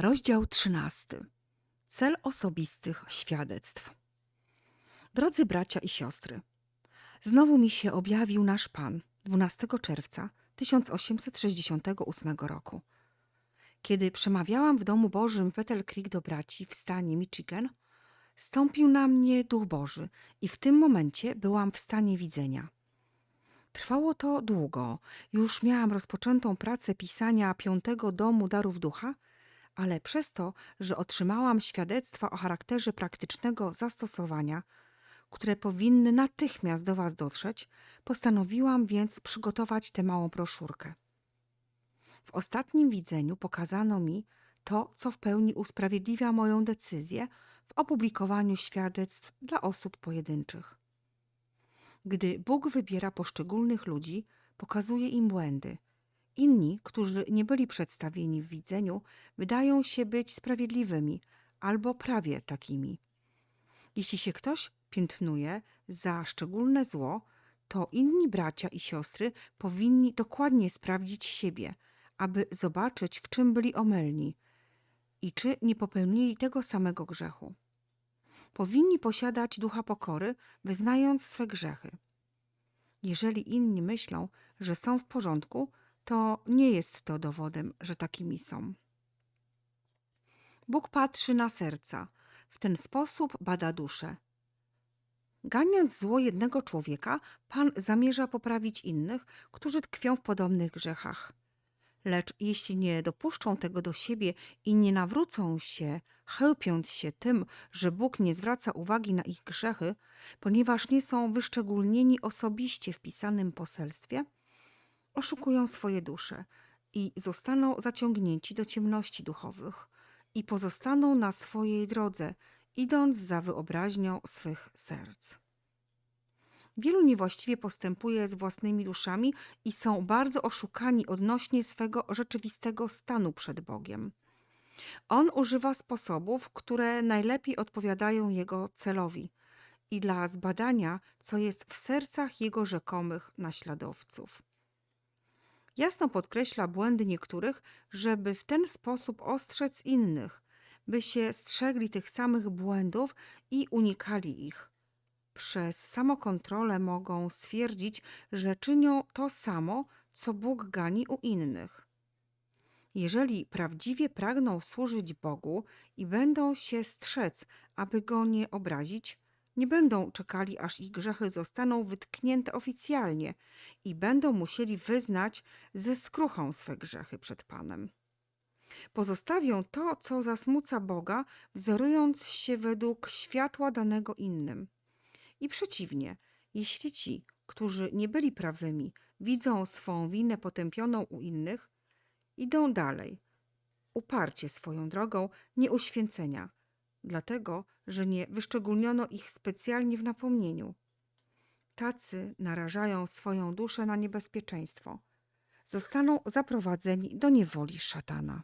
Rozdział 13. Cel osobistych świadectw. Drodzy bracia i siostry, znowu mi się objawił nasz Pan 12 czerwca 1868 roku. Kiedy przemawiałam w Domu Bożym w Creek do braci w stanie Michigan, stąpił na mnie Duch Boży i w tym momencie byłam w stanie widzenia. Trwało to długo. Już miałam rozpoczętą pracę pisania piątego domu darów ducha, ale przez to, że otrzymałam świadectwa o charakterze praktycznego zastosowania, które powinny natychmiast do Was dotrzeć, postanowiłam więc przygotować tę małą broszurkę. W ostatnim widzeniu pokazano mi to, co w pełni usprawiedliwia moją decyzję w opublikowaniu świadectw dla osób pojedynczych. Gdy Bóg wybiera poszczególnych ludzi, pokazuje im błędy. Inni, którzy nie byli przedstawieni w widzeniu, wydają się być sprawiedliwymi albo prawie takimi. Jeśli się ktoś piętnuje za szczególne zło, to inni bracia i siostry powinni dokładnie sprawdzić siebie, aby zobaczyć, w czym byli omylni i czy nie popełnili tego samego grzechu powinni posiadać ducha pokory, wyznając swe grzechy. Jeżeli inni myślą, że są w porządku, to nie jest to dowodem, że takimi są. Bóg patrzy na serca, w ten sposób bada duszę. Ganiąc zło jednego człowieka, Pan zamierza poprawić innych, którzy tkwią w podobnych grzechach. Lecz jeśli nie dopuszczą tego do siebie i nie nawrócą się, chełpiąc się tym, że Bóg nie zwraca uwagi na ich grzechy, ponieważ nie są wyszczególnieni osobiście w pisanym poselstwie, oszukują swoje dusze i zostaną zaciągnięci do ciemności duchowych i pozostaną na swojej drodze, idąc za wyobraźnią swych serc. Wielu niewłaściwie postępuje z własnymi duszami i są bardzo oszukani odnośnie swego rzeczywistego stanu przed Bogiem. On używa sposobów, które najlepiej odpowiadają jego celowi i dla zbadania, co jest w sercach jego rzekomych naśladowców. Jasno podkreśla błędy niektórych, żeby w ten sposób ostrzec innych, by się strzegli tych samych błędów i unikali ich przez samokontrolę mogą stwierdzić, że czynią to samo, co Bóg gani u innych. Jeżeli prawdziwie pragną służyć Bogu i będą się strzec, aby go nie obrazić, nie będą czekali, aż ich grzechy zostaną wytknięte oficjalnie i będą musieli wyznać ze skruchą swe grzechy przed Panem. Pozostawią to, co zasmuca Boga, wzorując się według światła danego innym. I przeciwnie, jeśli ci, którzy nie byli prawymi, widzą swą winę potępioną u innych, idą dalej, uparcie swoją drogą nieuświęcenia, dlatego, że nie wyszczególniono ich specjalnie w napomnieniu. Tacy narażają swoją duszę na niebezpieczeństwo. Zostaną zaprowadzeni do niewoli szatana.